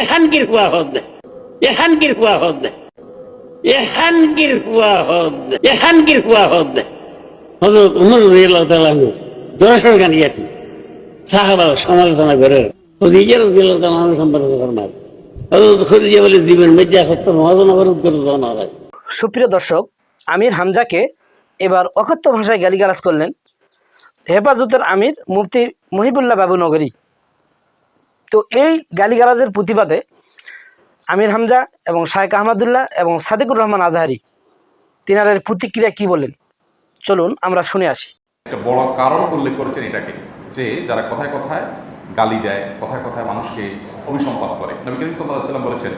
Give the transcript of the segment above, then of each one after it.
এখানকির হুয়া হদ এখানকির হুয়া হদ এখানকির হুয়া হদ এখানকির হুয়া হদ। হজরত উমর রাদিয়াল্লাহু তাআলা দর্শন গান গিয়েছেন। সাহাবা সমালোচনা করে, খদিজা রাদিয়াল্লাহু তাআলা সম্পর্কে ফরমান হজরত খদিজা বলে মেজা সত্য, মহাজন আবার উত্তর দেওয়া না হয়। সুপ্রিয় দর্শক, আমির হামজাকে এবার অকথ্য ভাষায় গালিগালাজ করলেন হেফাজতের আমির মুফতি মহিবুল্লাহ বাবু নগরী। তো এই গালিগালাজের প্রতিবাদে আমির হামজা এবং শায়েক আহমদুল্লাহ এবং সাদিকুর রহমান আজহারি তিনারের প্রতিক্রিয়া কি বলেন? চলুন আমরা শুনে আসি। একটা বড় কারণ উল্লেখ করেছেন এটাকে, যে যারা কথায় কথায় গালি দেয়, কথায় কথায় মানুষকে অভিসম্পাদ করে। নবী করিম সাল্লাহ সাল্লাম বলেছেন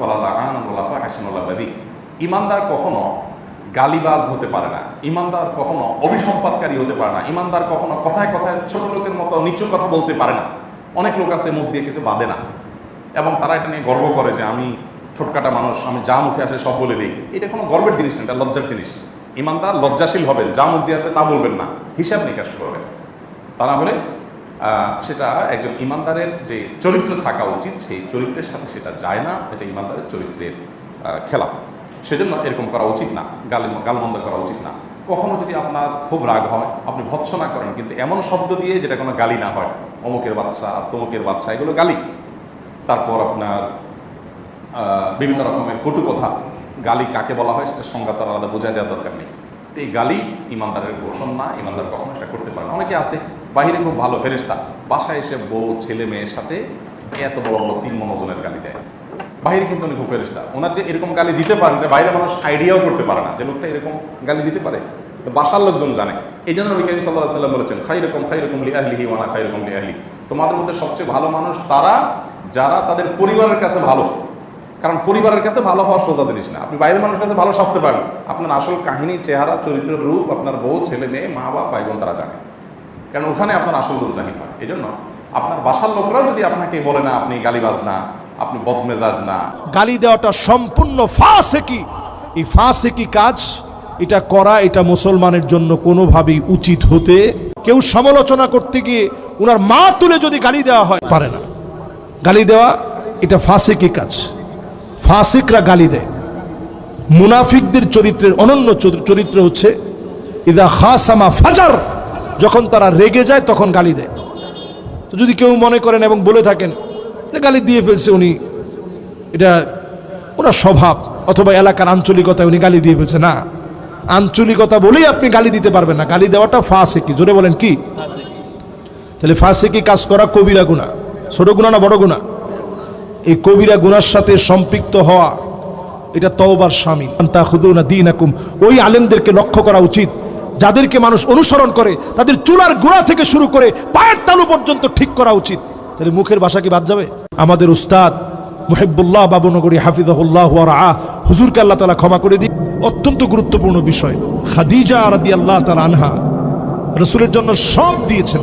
ওয়ালা লাআনান ওয়ালা ফাহিশান ওয়ালা বাদি। ইমানদার কখনো গালিবাজ হতে পারে না। ইমানদার কখনো অভিসম্পাদকারী হতে পারে না। ইমানদার কখনো কথায় কথায় ছোট লোকের মতো নিচু কথা বলতে পারে না। অনেক লোক আছে, মুখ দিয়ে কিছু বাঁধে না। এবং তারা এটা নিয়ে গর্ব করে যে আমি ছোটকাটা মানুষ, আমি যা মুখে আসে সব বলে দিই। এটা কোনো গর্বের জিনিস না, এটা লজ্জার জিনিস। ইমানদার লজ্জাশীল হবেন, যা মুখ দিয়ে আসবে তা বলবেন না। হিসাব নিকাশ করবেন। তা না হলে সেটা একজন ইমানদারের যে চরিত্র থাকা উচিত, সেই চরিত্রের সাথে সেটা যায় না। এটা ইমানদারের চরিত্রের খেলা সেজন্য এরকম করা উচিত না, গাল, গালমন্দ করা উচিত না। কখনো যদি আপনার খুব রাগ হয়, আপনি ভৎসনা করেন, কিন্তু এমন শব্দ দিয়ে যেটা কোনো গালি না হয়, অমুকের বাচ্চা, তমুকের বাচ্চা, এগুলো গালি। তারপর আপনার বিভিন্ন রকমের কটু কথা, গালি কাকে বলা হয় সেটা সংজ্ঞা তার আলাদা বোঝাই দেওয়ার দরকার নেই। তো এই গালি ইমানদারের পোষণ না, ইমানদার কখনো সেটা করতে পারে না। অনেকে আছে, বাহিরে খুব ভালো ফেরেস্তা বাসায় এসে বউ, ছেলে, মেয়ের সাথে এত বড় বড় তিন মনোজনের গালি দেয়। বাইরে কিন্তু উনি ফেরেস্তা ওনার যে এরকম গালি দিতে পারেন, এটা বাইরে মানুষ আইডিয়াও করতে পারে না। যে লোকটা এরকম গালি দিতে পারে বাসার লোকজন জানে। এই জন্য নবী করিম সাল্লাহ সাল্লাম বলেছেন খাই রকম খাই রকম লিয়াহলিহি ওয়ানা খাই রকম লিয়াহলি তোমাদের মধ্যে সবচেয়ে ভালো মানুষ তারা, যারা তাদের পরিবারের কাছে ভালো। কারণ পরিবারের কাছে ভালো হওয়ার সোজা জিনিস না। আপনি বাইরের মানুষের কাছে ভালো সাজতে পারেন আপনার আসল কাহিনী, চেহারা, চরিত্র, রূপ, আপনার বউ, ছেলে, মেয়ে, মা বাবা ভাই বোন তারা জানে। কারণ ওখানে আপনার আসল রূপ জাহির হয়। এই জন্য আপনার বাসার লোকরাও যদি আপনাকে বলে না, আপনি গালিবাজ না আপনি বদমেজাজ না। গালি দেওয়াটা সম্পূর্ণ ফাঁসেকি। এই ফাঁসেকি কাজ, এটা করা, এটা মুসলমানের জন্য কোনোভাবেই উচিত হতে। কেউ সমালোচনা করতে গিয়ে ওনার মা তুলে যদি গালি দেওয়া হয়, পারে না। গালি দেওয়া, এটা ফাঁসেকি কাজ। ফাসিকরা গালি দেয়। মুনাফিকদের চরিত্রের অনন্য চর- চরিত্র হচ্ছে, ইদা খাসামা ফাজার, যখন তারা রেগে যায় তখন গালি দেয়। তো যদি কেউ মনে করেন এবং বলে থাকেন গালি দিয়ে ফেলছে উনি। এটা ওনার স্বভাব, অথবা এলাকার আঞ্চলিকতায় উনি গালি দিয়ে ফেলছে, না। আঞ্চলিকতা বলেই আপনি গালি দিতে পারবেন না। গালি দেওয়াটা ফাঁসে কি জোরে বলেন কি? তাহলে ফাঁসে কি কাজ করা কবিরা গুণা, ছোট গুণা না বড় গুণা? এই কবিরা গুনার সাথে সম্পৃক্ত হওয়া, এটা তওবার সামিল তা খুদুনা দিন ওই আলেমদেরকে লক্ষ্য করা উচিত। যাদেরকে মানুষ অনুসরণ করে, তাদের চুলার গোড়া থেকে শুরু করে পায়ের তালু পর্যন্ত ঠিক করা উচিত। তাহলে মুখের ভাষা কি বাদ যাবে? আমাদের উস্তাদ মুহিবুল্লাহ বাবুনগরী হাফিজাহুল্লাহ আ হুজুরকে আল্লাহ তালা ক্ষমা করে দিই অত্যন্ত গুরুত্বপূর্ণ বিষয়। খাদিজা রাদি আল্লাহ তালা আনহা রসুলের জন্য সব দিয়েছেন।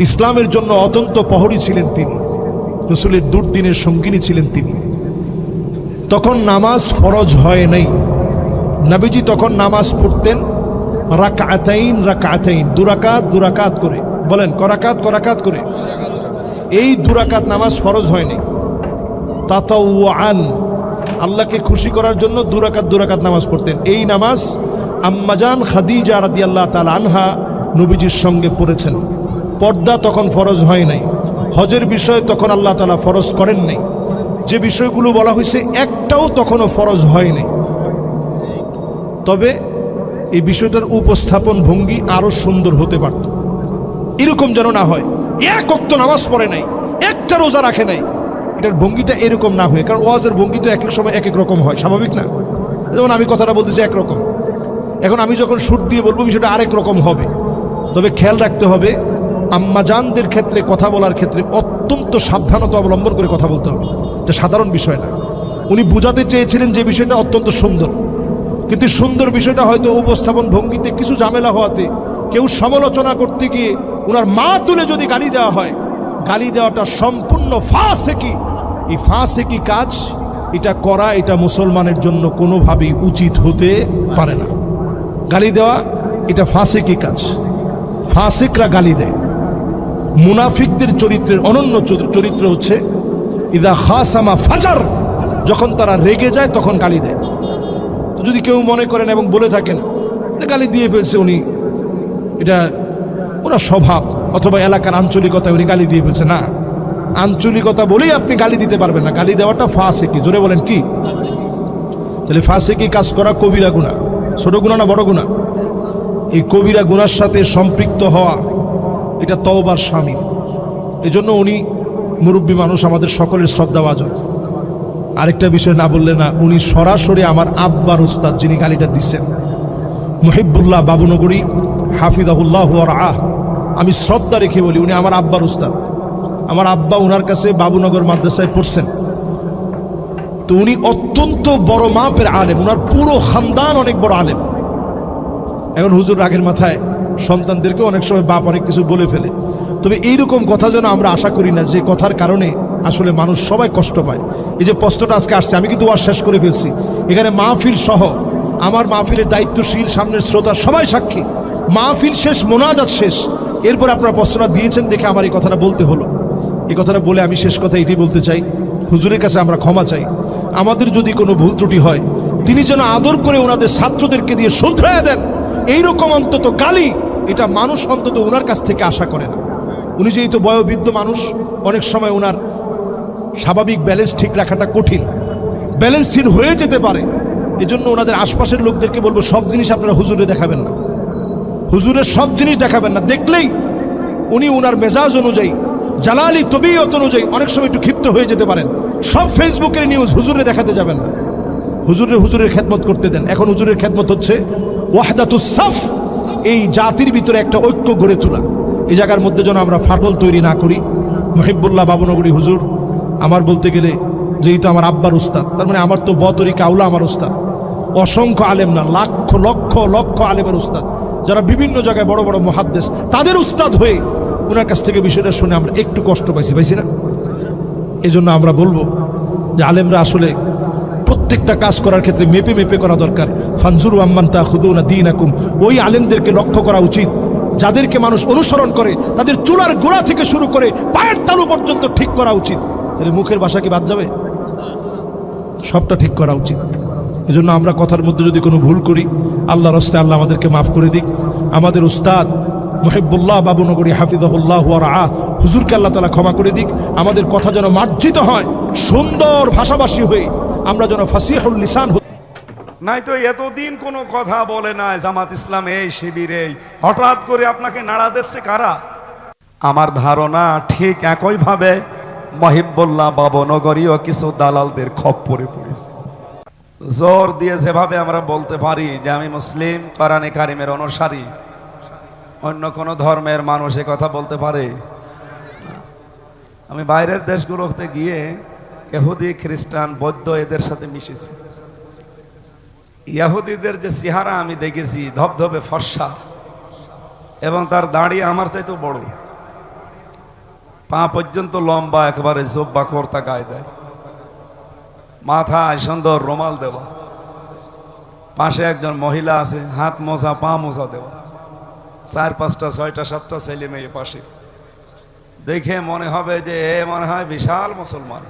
ইসলামের জন্য অতন্ত প্রহরী ছিলেন তিনি। রসুলের দুর্দিনের সঙ্গিনী ছিলেন তিনি। তখন নামাজ ফরজ হয় নাই। নাবিজি তখন নামাজ পড়তেন রাকাতাইন রাকাতাইন, দুরাকাত দুরাকাত করে। বলেন, করাকাত করাকাত করে। এই দুরাকাত নামাজ ফরজ হয়নি। তাতাওয়ান। আল্লাহকে খুশি করার জন্য দুরাকাত দুরাকাত নামাজ পড়তেন। এই নামাজ আম্মাজান খাদিজা রাদি আল্লাহ তাআলা আনহা নবীজির সঙ্গে পড়েছেন। পর্দা তখন ফরজ হয় নাই। হজের বিষয়ে তখন আল্লাহ তালা ফরজ করেন নাই। যে বিষয়গুলো বলা হয়েছে, একটাও তখনও ফরজ হয় নাই। তবে এই বিষয়টার উপস্থাপন ভঙ্গি আরও সুন্দর হতে পারত। এরকম যেন না হয় এক অক্ত নামাজ পড়ে নাই, একটা রোজা রাখে নাই। এটার ভঙ্গিটা এরকম না হয়ে, কারণ ওয়াজের ভঙ্গি তো এক এক সময় এক এক রকম হয়, স্বাভাবিক না? যেমন আমি কথাটা বলতেছি একরকম এখন আমি যখন সুর দিয়ে বলব, বিষয়টা আরেক রকম হবে। তবে খেয়াল রাখতে হবে আম্মাজানদের ক্ষেত্রে কথা বলার ক্ষেত্রে অত্যন্ত সাবধানতা অবলম্বন করে কথা বলতে হবে। এটা সাধারণ বিষয় না। উনি বুঝাতে চেয়েছিলেন যে বিষয়টা অত্যন্ত সুন্দর। কিন্তু সুন্দর বিষয়টা হয়তো উপস্থাপন ভঙ্গিতে কিছু ঝামেলা হওয়াতে কেউ সমালোচনা করতে গিয়ে ওনার মা তুলে যদি গালি দেওয়া হয়, গালি দেওয়াটা সম্পূর্ণ ফাঁসে কি এই ফাঁসে কি কাজ, এটা করা, এটা মুসলমানের জন্য কোনোভাবেই উচিত হতে পারে না। গালি দেওয়া, এটা ফাঁসে কি কাজ। ফাঁসেকরা গালি দেয়। মুনাফিকদের চরিত্রের অনন্য চরিত্র- হচ্ছে, ইদা খাসামা ফাজার, যখন তারা রেগে যায়, তখন গালি দেয়। যদি কেউ মনে করেন এবং বলে থাকেন, গালি দিয়ে ফেলছে উনি, এটা ওনার স্বভাব, অথবা এলাকার আঞ্চলিকতা উনি গালি দিয়ে ফেলছে না। আঞ্চলিকতা বলেই আপনি গালি দিতে পারবেন না। গালি দেওয়াটা ফাঁসে কি জোরে বলেন কি? তাহলে ফাঁসে কি কাজ করা কবিরা গুণা, ছোট গুণা না বড় গুণা? এই কবিরা গুনার সাথে সম্পৃক্ত হওয়া, এটা তওবার স্বামী। এজন্য উনি মুরব্বী মানুষ, আমাদের সকলের শ্রদ্ধাভাজন আরেকটা বিষয় না বললে না, উনি সরাসরি আমার আব্বার উস্তাদ যিনি গালিটা দিচ্ছেন। মহিবুল্লাহ বাবুনগরী হাফিজাহুল্লাহ আহ আমি শ্রদ্ধা রেখে বলি, উনি আমার আব্বার উস্তাদ। আমার আব্বা ওনার কাছে বাবুনগর মাদ্রাসায় পড়ছেন। তো উনি অত্যন্ত বড় মাপের আলেম ওনার পুরো খানদান অনেক বড় আলেম। এখন হুজুর রাগের মাথায়, সন্তানদেরকে অনেক সময় বাপ অনেক কিছু বলে ফেলে। তবে এইরকম কথা যেন আমরা আশা করি না, যে কথার কারণে আসলে মানুষ সবাই কষ্ট পায়। এই যে প্রশ্নটা আজকে আসছে, আমি কিন্তু ওয়াজ শেষ করে ফেলছি। এখানে মাহফিল সহ, আমার মাহফিলের দায়িত্বশীল সামনের শ্রোতা সবাই সাক্ষী। মাহফিল শেষ, মোনাজাত শেষ। এরপর আপনারা প্রশ্নটা দিয়েছেন দেখে আমার এই কথাটা বলতে হলো। এই কথাটা বলে আমি শেষ কথা এটি বলতে চাই। হুজুরের কাছে আমরা ক্ষমা চাই। আমাদের যদি কোনো ভুল ত্রুটি হয়, তিনি যেন আদর করে ওনাদের ছাত্রদেরকে দিয়ে শুধরায় দেন। এইরকম অন্তত গালি, এটা মানুষ অন্তত ওনার কাছ থেকে আশা করে না। উনি যেহেতু বয়োবৃদ্ধ মানুষ, অনেক সময় ওনার স্বাভাবিক ব্যালেন্স ঠিক রাখাটা কঠিন। ব্যালেন্সহীন হয়ে যেতে পারে। এজন্য ওনাদের আশপাশের লোকদেরকে বলব, সব জিনিস আপনারা হুজুরে দেখাবেন না। হুজুরের সব জিনিস দেখাবেন না। দেখলেই উনি ওনার মেজাজ অনুযায়ী, জালালি তবিয়ত অনুযায়ী অনেক সময় একটু ক্ষিপ্ত হয়ে যেতে পারেন। সব ফেসবুকের নিউজ হুজুরে দেখাতে যাবেন না। হুজুরের হুজুরের খেদমত করতে দেন। এখন হুজুরের খেদমত হচ্ছে ওয়াহদাতুস সাফ, এই জাতির ভিতরে একটা ঐক্য গড়ে তোলা। এই জায়গার মধ্যে যেন আমরা ফাটল তৈরি না করি। মহিবুল্লাহ বাবুনগরী হুজুর, আমার বলতে গেলে যেহেতু আমার আব্বার উস্তাদ, তার মানে আমার তো বতরি কাউলা আমার উস্তাদ। অসংখ্য আলেম না, লাখ, লক্ষ লক্ষ আলেমের উস্তাদ। যারা বিভিন্ন জায়গায় বড় বড় মহাদ্দেশ, তাদের উস্তাদ হয়ে ওনার কাছ থেকে বিষয়টা শুনে আমরা একটু কষ্ট পাইছি। পাইছি না? এজন্য আমরা বলব যে আলেমরা আসলে প্রত্যেকটা কাজ করার ক্ষেত্রে মেপে মেপে করা দরকার। ফানজুরু আম্মান তা খুদুনা দিন আকুম ওই আলেমদেরকে লক্ষ্য করা উচিত। যাদেরকে মানুষ অনুসরণ করে, তাদের চুলার গোড়া থেকে শুরু করে পায়ের তালু পর্যন্ত ঠিক করা উচিত। তাহলে মুখের ভাষা কি বাদ যাবে? সবটা ঠিক করা উচিত। এজন্য আমরা কথার মধ্যে যদি কোনো ভুল করি আল্লাহ রস্তে আল্লাহ আমাদেরকে মাফ করে দিক। আমাদের উস্তাদ মহিবুল্লাহ বাবুনগরী হাফিজাহুল্লাহ আহ হুজুরকে আল্লাহ তালা ক্ষমা করে দিক। আমাদের কথা যেন মার্জিত হয়, সুন্দর ভাষাভাষী হয়ে আমরা যেন ফাসিহুল লিসান হই। নাই তো এতদিন কোনো কথা বলে না জামাত ইসলাম এই শিবিরে হঠাৎ করে আপনাকে নাড়া দিচ্ছে কারা? আমার ধারণা ঠিক একইভাবে মহিবুল্লাহ বাবনগরীও কিছু দালালদের খপ্পরে পড়েছে। জোর দিয়ে যেভাবে আমরা বলতে পারি যে আমি মুসলিম, কোরআনে কারিমের অনুসারী। অন্য কোনো ধর্মের মানুষ এ কথা বলতে পারে। আমি বাইরের দেশগুলোতে গিয়ে এহুদি খ্রিস্টান, বৌদ্ধ এদের সাথে মিশেছি। ইয়াহুদিদের যে চেহারা আমি দেখেছি, ধবধবে ফর্সা, এবং তার দাড়ি আমার চাইতেও বড়। পা পর্যন্ত লম্বা, একেবারে জোব্বা কর্তা গায়ে দেয়। মাথায় সুন্দর রোমাল দেওয়া পাশে একজন মহিলা আছে, হাত মোজা, পা মোজা দেওয়া চার পাঁচটা, ছয়টা, সাতটা ছেলে মেয়ে পাশে। দেখে মনে হবে যে এ মনে হয় বিশাল মুসলমান।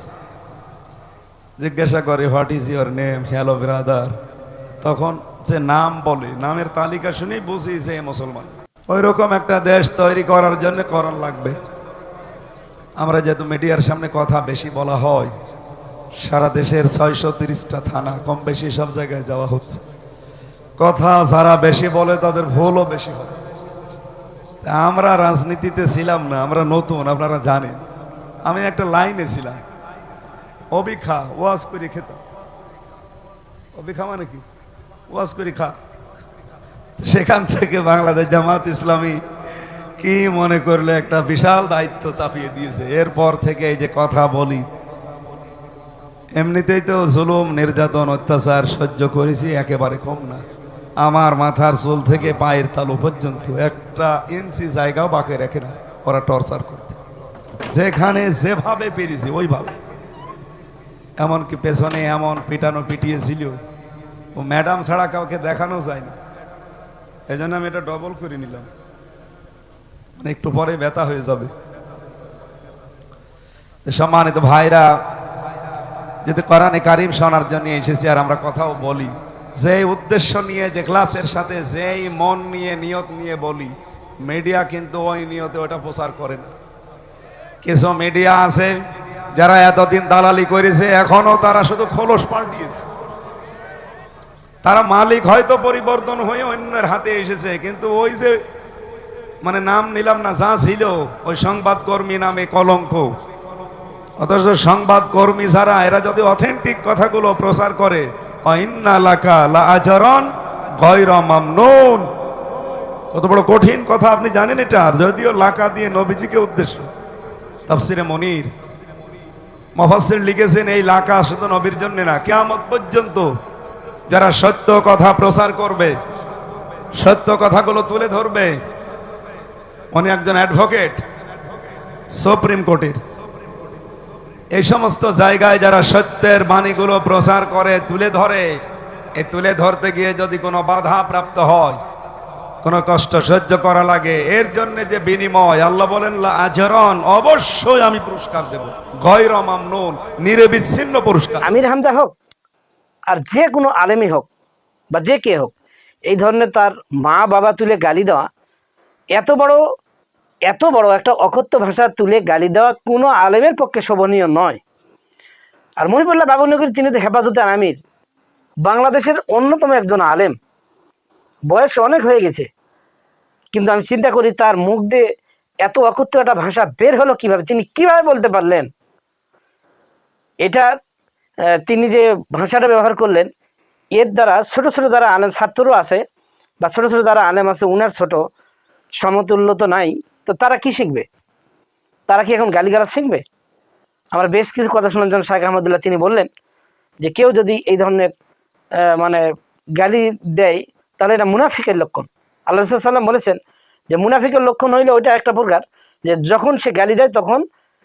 জিজ্ঞাসা করে what is your name hello brother তখন যে নাম বলে, নামের তালিকা শুনেই বুঝি যে মুসলমান। ওই রকম একটা দেশ তৈরি করার জন্য করার লাগবে। আমরা যেহেতু মিডিয়ার সামনে কথা বেশি বলা হয় সারা দেশের ছয়শো তিরিশটা থানা, কম বেশি সব জায়গায় যাওয়া হচ্ছে। কথা যারা বেশি বলে তাদের ভুলও বেশি তা আমরা রাজনীতিতে ছিলাম না, আমরা নতুন, আপনারা জানেন। আমি একটা লাইনে ছিলাম। অবিখা ওয়াজ করে খেতাম অবিখা মানে কি? ওয়াজ করে খা। সেখান থেকে বাংলাদেশ জামাত ইসলামী কি মনে করলে একটা বিশাল দায়িত্ব চাপিয়ে দিয়েছে। এরপর থেকে এই যে কথা বলি এমনিতেই তো জুলুম, নির্যাতন, অত্যাচার সহ্য করেছি, একেবারে কম না। আমার মাথার চুল থেকে পায়ের তালু পর্যন্ত একটা ইঞ্চি জায়গাও বাকি রেখে না, ওরা টর্চার করতে। যেখানে যেভাবে পেরেছি, ওইভাবে। এমনকি পেছনে এমন পিটানো পিটিয়েছিল ও ম্যাডাম ছাড়া কাউকে দেখানো যায় না। এই জন্য আমি এটা ডবল করে নিলাম। মানে একটু পরে ব্যথা হয়ে যাবে। সম্মানিত ভাইরা যদি কোরআনে কারিম শোনার জন্য এসেছি আর আমরা কথাও বলি যে উদ্দেশ্য নিয়ে, যে ক্লাসের সাথে যেই মন নিয়ে, নিয়ত নিয়ে বলি মিডিয়া কিন্তু ওই নিয়তে ওটা প্রচার করে না। কিছু মিডিয়া আছে যারা এতদিন দালালি করেছে, এখনও তারা শুধু খোলস পাল্টিয়েছে। তারা মালিক হয়তো পরিবর্তন হয়ে অন্যের হাতে এসেছে, কিন্তু ওই যে মানে নাম নিলাম না, যা ছিল, ওই সংবাদকর্মী নামে কলঙ্ক। অথচ সংবাদ কর্মী ছাড়া এরা যদি অথেন্টিক কথাগুলো প্রচার করে কত বড় কঠিন কথা, আপনি জানেন এটা? যদিও লাকা দিয়ে নবীজিকে উদ্দেশ্য, তাফসিরে মনির। মফাসির লিখেছেন, এই লাকা শুধু নবীর জন্য না, কেয়ামত পর্যন্ত যারা সত্য কথা প্রচার করবে, সত্য কথাগুলো তুলে ধরবে। উনি একজন অ্যাডভোকেট, সুপ্রিম কোর্টের। এই সমস্ত জায়গায় যারা সত্যের বাণীগুলো প্রচার করে, তুলে ধরে, এ তুলে ধরতে গিয়ে যদি কোনো বাধা প্রাপ্ত হয়, কোনো কষ্ট সহ্য করা লাগে, এর জন্য যে বিনিময়, আল্লাহ বলেন আচরণ অবশ্যই আমি পুরস্কার দেব। মামনুন, নিরবিচ্ছিন্ন পুরস্কার। আমির হামজা হোক, আর যে কোনো আলেমই হোক, বা যে কে হোক, এই ধরনের তার মা বাবা তুলে গালি দেওয়া, এত বড় এত বড় একটা অকথ্য ভাষা তুলে গালি দেওয়া কোনো আলেমের পক্ষে শোভনীয় নয়। আর মহিবুল্লাহ বাবুনগরী তিনি তো হেফাজতে আমির। বাংলাদেশের অন্যতম একজন আলেম। বয়স অনেক হয়ে গেছে। কিন্তু আমি চিন্তা করি তার মুখ দিয়ে এত অকথ্য একটা ভাষা বের হলো কীভাবে? তিনি কীভাবে বলতে পারলেন? এটা তিনি যে ভাষাটা ব্যবহার করলেন, এর দ্বারা ছোট ছোট যারা আলেম ছাত্রও আছে বা ছোট ছোট যারা আলেম আছে, উনার ছোট সমতুল্য তো নাই। তো তারা কি শিখবে? তারা কি এখন গালিগালাজ শিখবে? আমার বেশ কিছু কথা শোনার জন্য শাহেখ আহমদুল্লাহ তিনি বললেন যে, কেউ যদি এই ধরনের মানে গালি দেয়, তাহলে এটা মুনাফিকের লক্ষণ। আল্লাহ সাল্লাম বলেছেন যে, মুনাফিকের লক্ষণ হইলে ওইটা একটা প্রকার যে, যখন সে গালি দেয়, তখন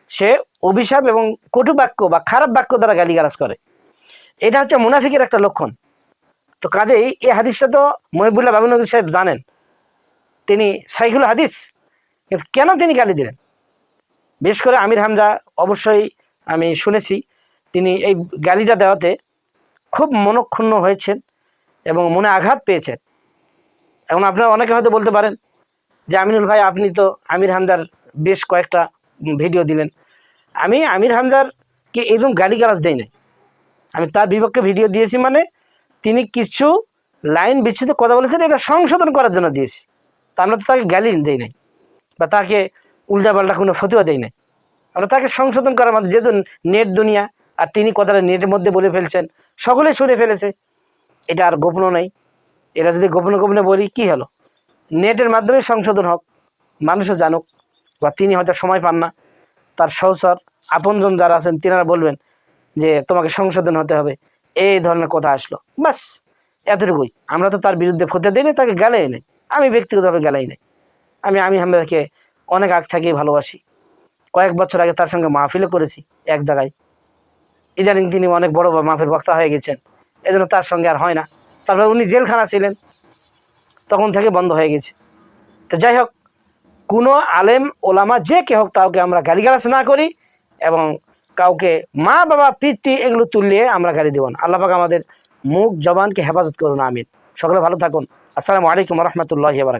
সে অভিশাপ এবং কটু বাক্য বা খারাপ বাক্য দ্বারা গালিগালাজ করে। এটা হচ্ছে মুনাফিকের একটা লক্ষণ। তো কাজেই এই হাদিসটা তো মহিবুল্লাহ বাবুনগর সাহেব জানেন। তিনি সাইকুল হাদিস কেন তিনি গালি দিলেন? বিশেষ করে আমির হামজা অবশ্যই আমি শুনেছি, তিনি এই গালিটা দেওয়াতে খুব মনক্ষুণ্ণ হয়েছেন এবং মনে আঘাত পেয়েছেন। এবং আপনারা অনেকে হয়তো বলতে পারেন যে, আমিনুল ভাই, আপনি তো আমির হামদার বেশ কয়েকটা ভিডিও দিলেন। আমি আমির হামজারকে এরকম গালি গালাজ দেই নাই। আমি তার বিপক্ষে ভিডিও দিয়েছি মানে তিনি কিছু লাইন বিচ্ছিত কথা বলেছেন, এটা সংশোধন করার জন্য দিয়েছি। তা আমরা তো তাকে গালি দেই নাই। বা তাকে উল্টাপাল্টা কোনো ফতুয়া দেই নাই। আমরা তাকে সংশোধন করার মাধ্যমে, যেহেতু নেট দুনিয়া, আর তিনি কথাটা নেটের মধ্যে বলে ফেলছেন সকলেই শুনে ফেলেছে। এটা আর গোপনও নেই। এটা যদি গোপনে গোপনে বলি, কি হলো? নেটের মাধ্যমে সংশোধন হোক, মানুষও জানুক, বা তিনি হয়তো সময় পান না। তার সহসর আপনজন যারা আছেন, তিনারা বলবেন যে, তোমাকে সংশোধন হতে হবে। এই ধরনের কথা আসলো। বাস, এতটুকুই। আমরা তো তার বিরুদ্ধে ফতে দিই তাকে গেলেই নেই। আমি ব্যক্তিগতভাবে গেলেই নেই। আমি আমি হামদাকে অনেক আগ থেকেই ভালোবাসি। কয়েক বছর আগে তার সঙ্গে মাহফিলও করেছি এক জায়গায়। ইদানিং তিনি অনেক বড় মাহফিল বক্তা হয়ে গেছেন। এজন্য তার সঙ্গে আর হয় না। তারপরে উনি জেলখানা ছিলেন, তখন থেকে বন্ধ হয়ে গেছে। তো যাই হোক, কোনো আলেম, ওলামা যে কে হোক তাকে আমরা গালিগালাজ না করি এবং কাউকে মা, বাবা, পিতৃ এগুলো তুললে আমরা গালি দেব না। আল্লাহ আমাদের মুখ, জবানকে হেফাজত করুন, আমিন। সকলে ভালো থাকুন। আসসালামু আলাইকুম রহমতুল্লাহ বারাকাত